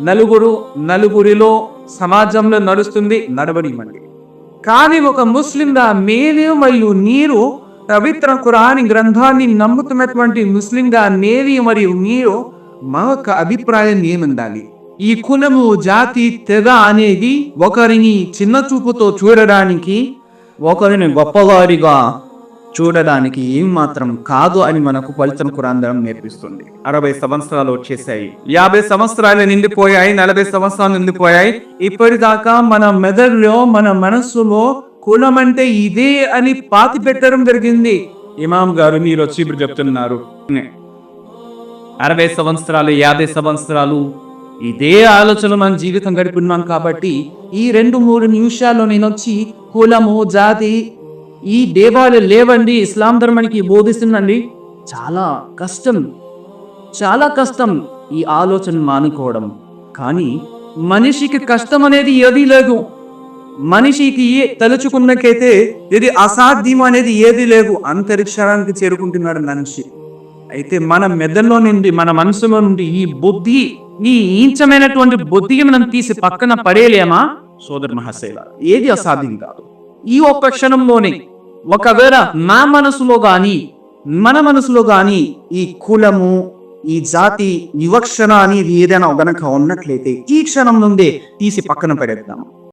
నలుగురు నలుగురిలో సమాజంలో నడుస్తుంది నడవనివ్వండి. కానీ ఒక ముస్లింగా మేలు మరియు నీరు పవిత్ర కురాని గ్రంథాన్ని నమ్ముతున్నటువంటి ముస్లింగా నేవి మరియు మీరు మా యొక్క అభిప్రాయం ఏముండాలి? ఈ కులము జాతి తెగ అనేది ఒకరిని చిన్న చూపుతో చూడడానికి ఒకరిని గొప్పవారిగా చూడడానికి ఏం మాత్రం కాదు అని మనకు ఫలితం కురాంధరం నేర్పిస్తుంది. అరవై సంవత్సరాలు వచ్చేసాయి. యాభై సంవత్సరాలు నిండిపోయాయి నలభై సంవత్సరాలు నిండిపోయాయి. ఇప్పటిదాకా మన మెదడులో మన మనస్సులో కులం అంటే ఇదే అని పాతి పెట్టడం జరిగింది. ఇమాం గారు మీరు వచ్చి ఇప్పుడు చెప్తున్నారు. అరవై సంవత్సరాలు యాభై సంవత్సరాలు ఇదే ఆలోచన మన జీవితం గడుపున్నాం కాబట్టి ఈ రెండు మూడు నిమిషాల్లో నేను వచ్చి కులము జాతి ఈ దేవాలు లేవండి ఇస్లాం ధర్మానికి బోధిస్తుందండి. చాలా కష్టం. చాలా కష్టం ఈ ఆలోచన మానుకోవడం. కానీ మనిషికి కష్టం అనేది ఏదీ లేదు. మనిషికి ఏ తలుచుకున్నకైతే ఇది అసాధ్యం అనేది ఏది లేదు. అంతరిక్షానికి చేరుకుంటున్నాడు మనిషి. అయితే మన మెదడులో నుండి మన మనసులో నుండి ఈ బుద్ధి ఈ ఈంచమైనటువంటి బుద్ధిని మనం తీసి పక్కన పడేయలేమా? సోదర మహాశైల ఏది అసాధ్యం కాదు. ఈ ఒక్క క్షణంలోనే ఒకవేళ నా మనసులో గాని మన మనసులో గాని ఈ కులము ఈ జాతి వివక్షణ అనేది ఏదైనా గనక ఉన్నట్లయితే ఈ క్షణం నుండే తీసి పక్కన పడేద్దాం.